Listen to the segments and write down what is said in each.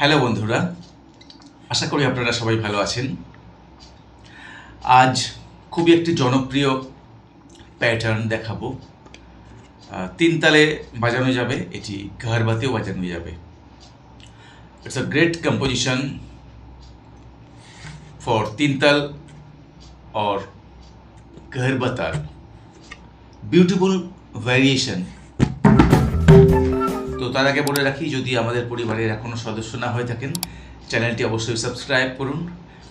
Hello বন্ধুরা, আশা করি আপনারা সবাই ভালো আছেন। আজ খুবই একটি জনপ্রিয় প্যাটার্ন দেখাবো। তিন তালে বাজানো যাবে, এটি ঘরবাতেও বাজানো যাবে। It's a great composition for তিন তাল और ঘরবাতাল বিউটিফুল ভ্যারিয়েশন তার আগে বলে রাখি, যদি আমাদের পরিবারের এখনও সদস্য না হয়ে থাকেন, চ্যানেলটি অবশ্যই সাবস্ক্রাইব করুন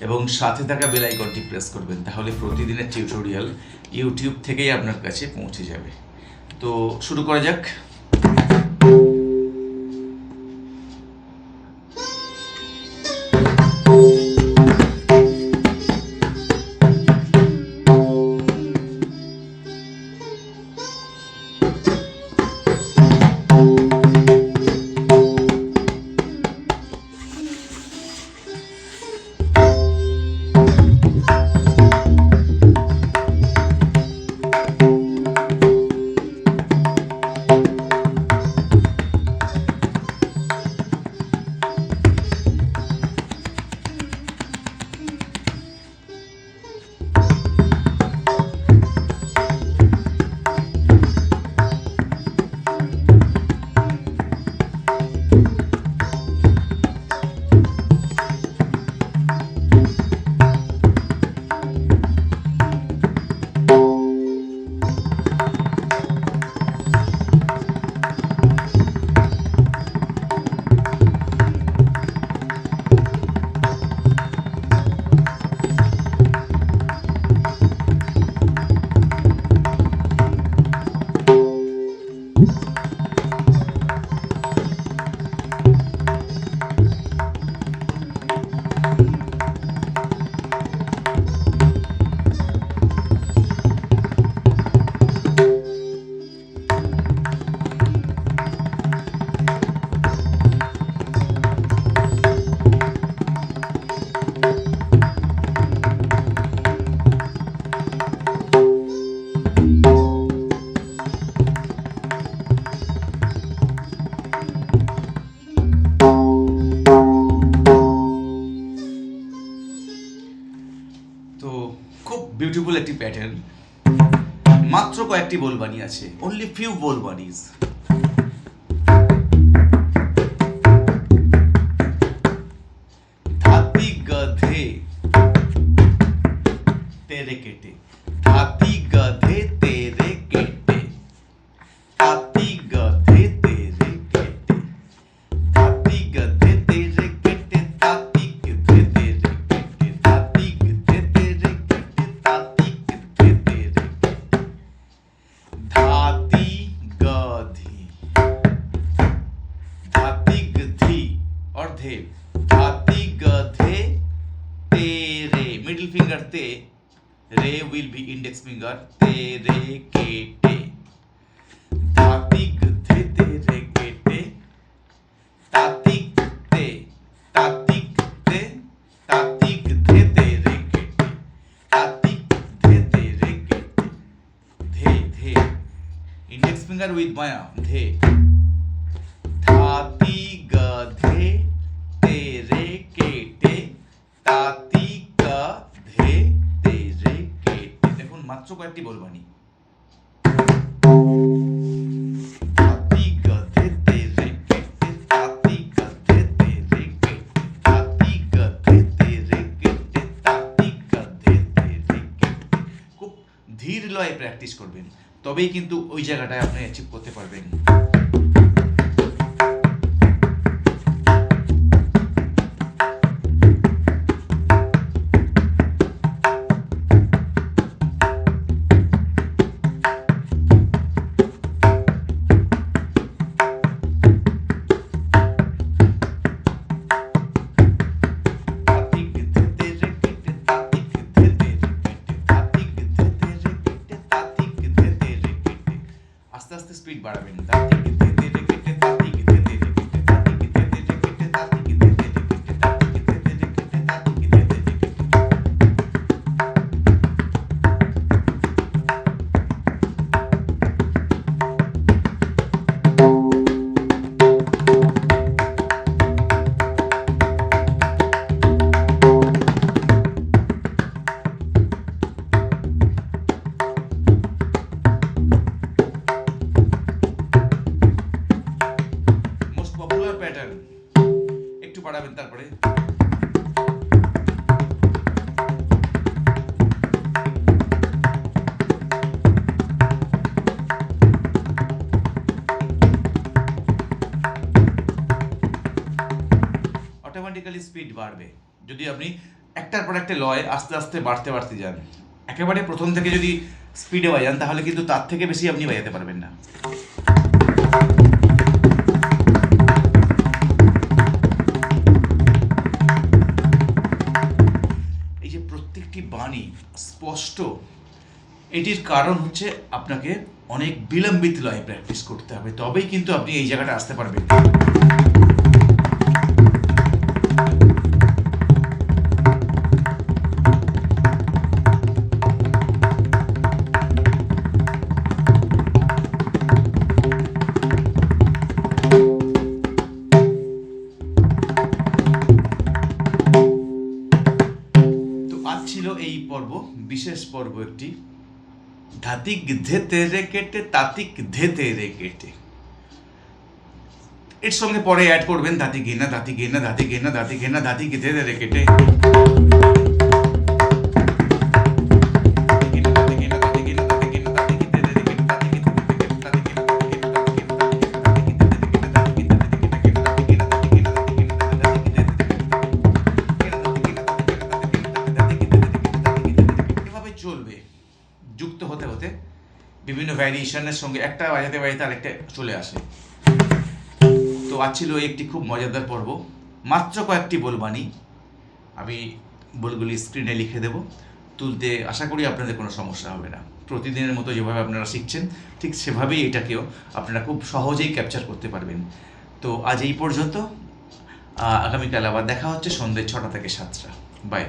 এবং সাথে থাকা বেল আইকনটি প্রেস করবেন, তাহলে প্রতিদিনের টিউটোরিয়াল ইউটিউব থেকেই আপনার কাছে পৌঁছে যাবে। তো শুরু করা যাক। একটি প্যাটার্ন মাত্র কয়েকটি বোলবানি আছে অনলি ফিউ বোলবানিজ और धे धाती गधे तेरे मिडिल फिंगर ते, रे विल बी इंडेक्स फिंगर तेरे के, टे। धाती गधे तेरे के, टे। ताती गधे ताती गधे ताती गधे तेरे के, टे। ताती गधे तेरे के, टे। धे धे। इंडेक्स फिंगर विद माया धे। धाती गधे तेरे केटे তাতি গধে তেরে কেটে দেখুন মাত্র কয়েকটি বলবানি তাতি গধে তেরে কেটে তাতি গধে তেরে কেটে তাতি গধে তেরে কেটে তাতি গধে তেরে কেটে খুব ধীর লয়ে প্র্যাকটিস করবেন তবেই কিন্তু ওই জায়গাটায় আপনি অ্যাচিভ করতে পারবেন ধে তেরে কেটে অটোমেটিক্যালি স্পিড বাড়বে। যদি আপনি একটার পর একটা লয় আস্তে আস্তে বাড়তে বাড়তে যান, একেবারে প্রথম থেকে যদি স্পিডে বাজান, তাহলে কিন্তু তার থেকে বেশি আপনি বাজাতে পারবেন না। এটির কারণ হচ্ছে আপনাকে অনেক বিলম্বিত লয় প্র্যাকটিস করতে হবে, তবেই কিন্তু আপনি এই জায়গাটা আসতে পারবেন। ছিল এই পর্ব, বিশেষ পর্ব একটি। ধাতিক ধেতে রে কেটে, তাতিক ধেতে রে কেটে। এর সঙ্গে পরে অ্যাড করবেন ধাতি গেনা ধাতি গেনা ধাতি গেনা ধাতি গেনা ধাতি গেতে রে কেটে। যুক্ত হতে হতে বিভিন্ন ভ্যারিয়েশনের সঙ্গে একটা বাজাতে বাজাতে আরেকটা চলে আসে। তো আজ ছিল একটি খুব মজাদার পর্ব। মাত্র কয়েকটি বলবানি আমি বলগুলি স্ক্রিনে লিখে দেব। তুলতে আশা করি আপনাদের কোনো সমস্যা হবে না। প্রতিদিনের মতো যেভাবে আপনারা শিখছেন, ঠিক সেভাবেই এটাকেও আপনারা খুব সহজেই ক্যাপচার করতে পারবেন। তো আজ এই পর্যন্ত। আগামীকাল আবার দেখা হচ্ছে সন্ধ্যে ছটা থেকে সাতটা। বাই